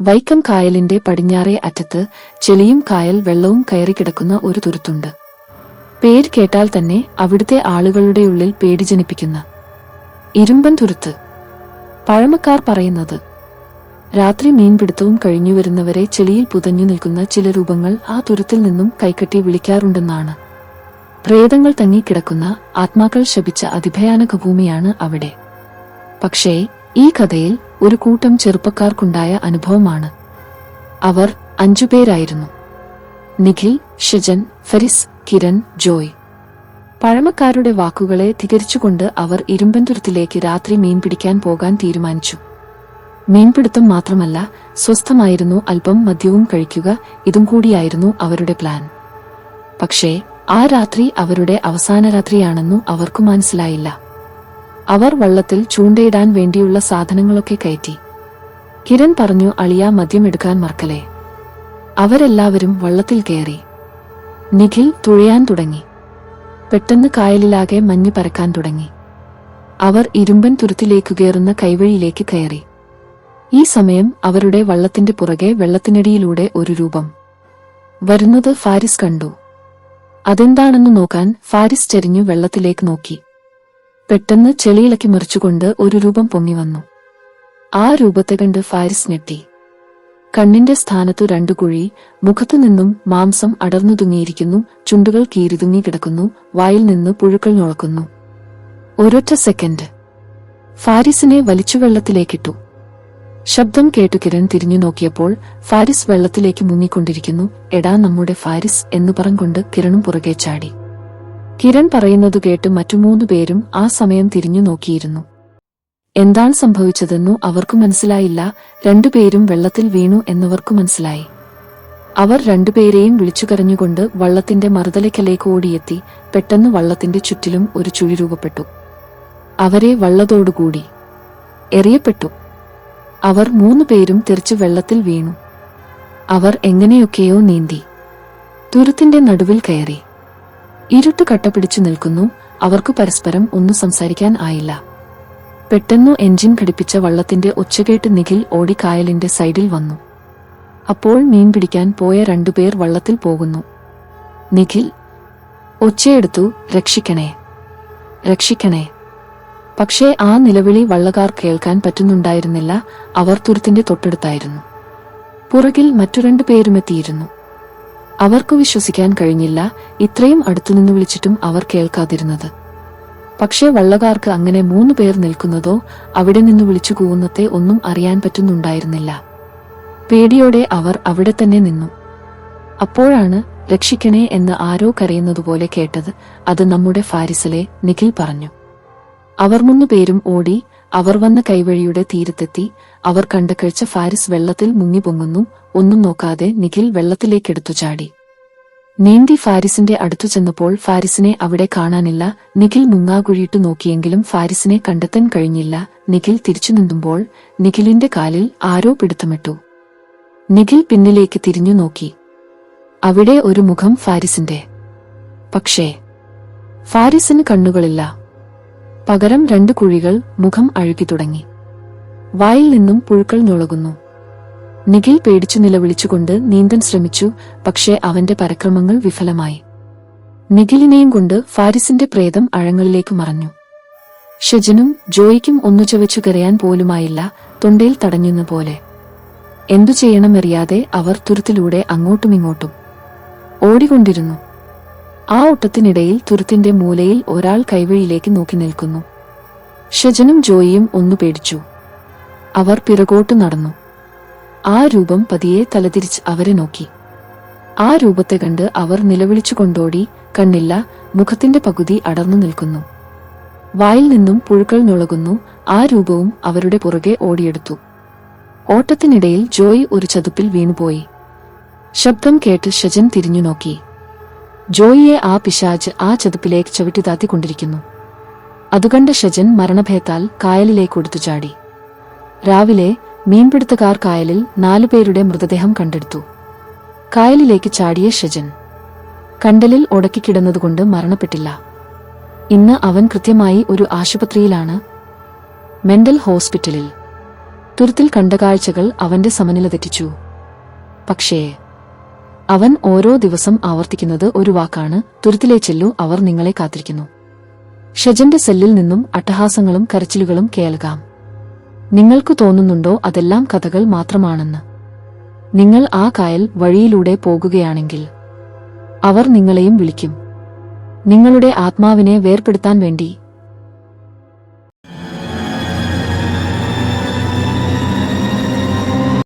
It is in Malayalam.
വൈക്കം കായലിന്റെ പടിഞ്ഞാറേ അറ്റത്ത് ചെളിയും കായൽ വെള്ളവും കയറി കിടക്കുന്ന ഒരു തുരുത്തുണ്ട്. പേര് കേട്ടാൽ തന്നെ അവിടുത്തെ ആളുകളുടെ ഉള്ളിൽ പേടി ജനിപ്പിക്കുന്ന. ഇരുമ്പൻ തുരുത്ത്. പഴമക്കാർ പറയുന്നത് രാത്രി മീൻപിടുത്തവും കഴിഞ്ഞു വരുന്നവരെ ചെളിയിൽ പുതഞ്ഞു നിൽക്കുന്ന ചില രൂപങ്ങൾ ആ തുരുത്തിൽ നിന്നും കൈക്കെട്ടി വിളിക്കാറുണ്ടെന്നാണ്. പ്രേതങ്ങൾ തങ്ങി കിടക്കുന്ന ആത്മാക്കൾ ശപിച്ച അതിഭയാനക ഭൂമിയാണ് അവിടെ. പക്ഷേ ഈ കഥയിൽ ഒരു കൂട്ടം ചെറുപ്പക്കാർക്കുണ്ടായ അനുഭവമാണ്. അവർ അഞ്ചുപേരായിരുന്നു നിഖിൽ ഷിജൻ ഫെരിസ് കിരൺ ജോയ്. പഴമക്കാരുടെ വാക്കുകളെ തികരിച്ചുകൊണ്ട് അവർ ഇരുമ്പൻതുരത്തിലേക്ക് രാത്രി മീൻ പിടിക്കാൻ പോകാൻ തീരുമാനിച്ചു. മീൻപിടുത്തം മാത്രമല്ല സ്വസ്ഥമായിരുന്നു അല്പം മദ്യവും കഴിക്കുക ഇതും കൂടിയായിരുന്നു അവരുടെ പ്ലാൻ. പക്ഷേ ആ രാത്രി അവരുടെ അവസാന രാത്രിയാണെന്നു അവർക്കു മനസ്സിലായില്ല. അവർ വള്ളത്തിൽ ചൂണ്ടയിടാൻ വേണ്ടിയുള്ള സാധനങ്ങളൊക്കെ കയറ്റി. കിരൺ പറഞ്ഞു അളിയ മദ്യമെടുക്കാൻ മറക്കലേ അവരെല്ലാവരും വള്ളത്തിൽ കയറി. നിഖിൽ തുഴയാൻ തുടങ്ങി. പെട്ടെന്ന് കായലിലാകെ മഞ്ഞ് പരക്കാൻ തുടങ്ങി. അവർ ഇരുമ്പൻ തുരുത്തിലേക്ക് കയറുന്ന കൈവഴിയിലേക്ക് കയറി. ഈ സമയം അവരുടെ വള്ളത്തിന്റെ പുറകെ വെള്ളത്തിനടിയിലൂടെ ഒരു രൂപം. വരുന്നത് ഫാരിസ് കണ്ടു. അതെന്താണെന്ന് നോക്കാൻ ഫാരിസ് ചെരിഞ്ഞു വെള്ളത്തിലേക്ക് നോക്കി. പെട്ടെന്ന് ചെളിയിളക്കി മറിച്ചുകൊണ്ട് ഒരു രൂപം പൊങ്ങി വന്നു. ആ രൂപത്തെ കണ്ട് ഫാരിസ് ഞെട്ടി. കണ്ണിന്റെ സ്ഥാനത്തു രണ്ടു കുഴി മുഖത്തു നിന്നും മാംസം അടർന്നു തുങ്ങിയിരിക്കുന്നു ചുണ്ടുകൾ കീറിതുങ്ങി കിടക്കുന്നു വായിൽ നിന്ന് പുഴുക്കൾ ഞൊളക്കുന്നു. ഒരൊറ്റ സെക്കൻഡ്. ഫാരിസിനെ വലിച്ചു വെള്ളത്തിലേക്കിട്ടു ശബ്ദം കേട്ടു കിരൺ തിരിഞ്ഞു നോക്കിയപ്പോൾ ഫാരിസ് വെള്ളത്തിലേക്ക് മുങ്ങിക്കൊണ്ടിരിക്കുന്നു എടാ നമ്മുടെ ഫാരിസ് എന്ന് പറഞ്ഞുകൊണ്ട് കിരണും പുറകെ ചാടി. കിരൺ പറയുന്നതു കേട്ട് മറ്റു മൂന്നു പേരും ആ സമയം തിരിഞ്ഞു നോക്കിയിരുന്നു. എന്താണ് സംഭവിച്ചതെന്നു അവർക്കു മനസ്സിലായില്ല. രണ്ടുപേരും വെള്ളത്തിൽ വീണു എന്നവർക്കു മനസ്സിലായി. അവർ രണ്ടുപേരെയും വിളിച്ചുകരഞ്ഞുകൊണ്ട് വള്ളത്തിന്റെ മറുതലയ്ക്കലേക്ക് ഓടിയെത്തി. പെട്ടെന്ന് വള്ളത്തിന്റെ ചുറ്റിലും ഒരു ചുഴി രൂപപ്പെട്ടു. അവരെ വള്ളത്തോടുകൂടി എറിയപ്പെട്ടു. അവർ മൂന്നു പേരും തെറിച്ചു വെള്ളത്തിൽ വീണു. അവർ എങ്ങനെയൊക്കെയോ നീന്തി. തുരുത്തിന്റെ നടുവിൽ കയറി. ഇരുട്ട് കട്ടപിടിച്ചു നിൽക്കുന്നു. അവർക്ക് പരസ്പരം ഒന്നും സംസാരിക്കാൻ ആയില്ല. പെട്ടെന്നു എഞ്ചിൻ ഘടിപ്പിച്ച വള്ളത്തിന്റെ ഒച്ചകേട്ട് നിഖിൽ ഓടി കായലിന്റെ സൈഡിൽ വന്നു. അപ്പോൾ മീൻ പിടിക്കാൻ പോയ രണ്ടുപേർ വള്ളത്തിൽ പോകുന്നു. നിഖിൽ ഒച്ചയെടുത്തു രക്ഷിക്കണേ. രക്ഷിക്കണേ. പക്ഷേ ആ നിലവിളി വള്ളക്കാർ കേൾക്കാൻ പറ്റുന്നുണ്ടായിരുന്നില്ല. അവർ തുരുത്തിന്റെ തൊട്ടടുത്തായിരുന്നു. പുറകിൽ മറ്റു രണ്ടു പേരുമെത്തിയിരുന്നു. അവർക്ക് വിശ്വസിക്കാൻ കഴിഞ്ഞില്ല. ഇത്രയും അടുത്തുനിന്ന് വിളിച്ചിട്ടും അവർ കേൾക്കാതിരുന്നത്. പക്ഷേ വള്ളകാർക്ക് അങ്ങനെ മൂന്ന് പേർ നിൽക്കുന്നതോ അവിടെ നിന്ന് വിളിച്ചു കൂവുന്നത്തെ ഒന്നും അറിയാൻ പറ്റുന്നുണ്ടായിരുന്നില്ല. പേടിയോടെ അവർ അവിടെ തന്നെ നിന്നു. അപ്പോഴാണ് രക്ഷിക്കണേ എന്ന് ആരോ കരയുന്നതുപോലെ കേട്ടത്. അത് നമ്മുടെ ഫാരിസിലെ നിഖിൽ പറഞ്ഞു. അവർ മൂന്നു പേരും ഓടി അവർ വന്ന കൈവഴിയുടെ തീരത്തെത്തി അവർ കണ്ട കഴിച്ച ഫാരിസ് വെള്ളത്തിൽ മുങ്ങി പൊങ്ങുന്നു ഒന്നും നോക്കാതെ നിഖിൽ വെള്ളത്തിലേക്കെടുത്തു ചാടി. നീന്തി ഫാരിസിന്റെ അടുത്തു ചെന്നപ്പോൾ ഫാരിസിനെ അവിടെ കാണാനില്ല. നിഖിൽ മുങ്ങാകുഴിയിട്ട് നോക്കിയെങ്കിലും ഫാരിസിനെ കണ്ടെത്താൻ കഴിഞ്ഞില്ല. നിഖിൽ തിരിച്ചു നിന്നുമ്പോൾ നിഖിലിന്റെ കാലിൽ ആരോ പിടുത്തമിട്ടു. നിഖിൽ പിന്നിലേക്ക് തിരിഞ്ഞു നോക്കി. അവിടെ ഒരു മുഖം ഫാരിസിന്റെ. പക്ഷേ ഫാരിസിന് കണ്ണുകളില്ല. പകരം രണ്ട് കുഴികൾ മുഖം അഴുകി തുടങ്ങി. വായിൽ നിന്നും പുഴുക്കൾ ഞൊളകുന്നു. നിഖിൽ പേടിച്ചു നിലവിളിച്ചുകൊണ്ട് നീന്തൻ ശ്രമിച്ചു പക്ഷേ അവന്റെ പരക്രമങ്ങൾ വിഫലമായി. നിഖിലിനെയും കൊണ്ട് ഫാരിസിന്റെ പ്രേതം അഴങ്ങളിലേക്ക് മറഞ്ഞു. ഷജനും ജോയിക്കും ഒന്നു ചവച്ചു കരയാൻ പോലുമായില്ല തൊണ്ടയിൽ തടഞ്ഞുന്ന പോലെ. എന്തു ചെയ്യണമെറിയാതെ അവർ തുരുത്തിലൂടെ അങ്ങോട്ടുമിങ്ങോട്ടും ഓടിക്കൊണ്ടിരുന്നു. ആ ഓട്ടത്തിനിടയിൽ തുരുത്തിന്റെ മൂലയിൽ ഒരാൾ കൈവഴിയിലേക്ക് നോക്കി നിൽക്കുന്നു. ഷജനും ജോയിയും ഒന്നു പേടിച്ചു. അവർ പിറകോട്ട് നടന്നു. ആ രൂപം പതിയെ തലതിരിച്ച് അവരെ നോക്കി. ആ രൂപത്തെ കണ്ട് അവർ നിലവിളിച്ചു കൊണ്ടോടി കണ്ണില്ല മുഖത്തിന്റെ പകുതി അടർന്നു നിൽക്കുന്നു. വായിൽ നിന്നും പുഴുക്കൾ നുളകുന്നു. ആ രൂപവും അവരുടെ പുറകെ ഓടിയെടുത്തു. ഓട്ടത്തിനിടയിൽ ജോയി ഒരു ചതുപ്പിൽ വീണുപോയി. ശബ്ദം കേട്ട് ഷജൻ തിരിഞ്ഞു നോക്കി. ജോയിയെ ആ പിശാജ് ആ ചതുപ്പിലേക്ക് ചവിട്ടിതാത്തിക്കൊണ്ടിരിക്കുന്നു. അതുകണ്ട ഷജൻ മരണഭയത്താൽ കായലിലേക്ക് ഒടുത്തു ചാടി. രാവിലെ മീൻപിടുത്തക്കാർ കായലിൽ നാലുപേരുടെ മൃതദേഹം കണ്ടെടുത്തു. കായലിലേക്ക് ചാടിയ ഷജൻ. കണ്ടലിൽ ഉടക്കിക്കിടന്നതുകൊണ്ട് മരണപ്പെട്ടില്ല. ഇന്ന് അവൻ കൃത്യമായി ഒരു ആശുപത്രിയിലാണ്. മെന്റൽ ഹോസ്പിറ്റലിൽ. തുരുത്തിൽ കണ്ട കാഴ്ചകൾ അവന്റെ സമനില തെറ്റിച്ചു. പക്ഷേ അവൻ ഓരോ ദിവസം ആവർത്തിക്കുന്നത് ഒരു വാക്കാണ്. തുരുത്തിലെ ചെല്ലു അവർ നിങ്ങളെ കാത്തിരിക്കുന്നു. ഷജന്റെ സെല്ലിൽ നിന്നും അട്ടഹാസങ്ങളും കരച്ചിലുകളും കേൾക്കാം. നിങ്ങൾക്ക് തോന്നുന്നുണ്ടോ അതെല്ലാം കഥകൾ മാത്രമാണെന്ന്? നിങ്ങൾ ആ കായൽ വഴിയിലൂടെ പോകുകയാണെങ്കിൽ അവർ നിങ്ങളെയും വിളിക്കും. നിങ്ങളുടെ ആത്മാവിനെ വേർപെടുത്താൻ വേണ്ടി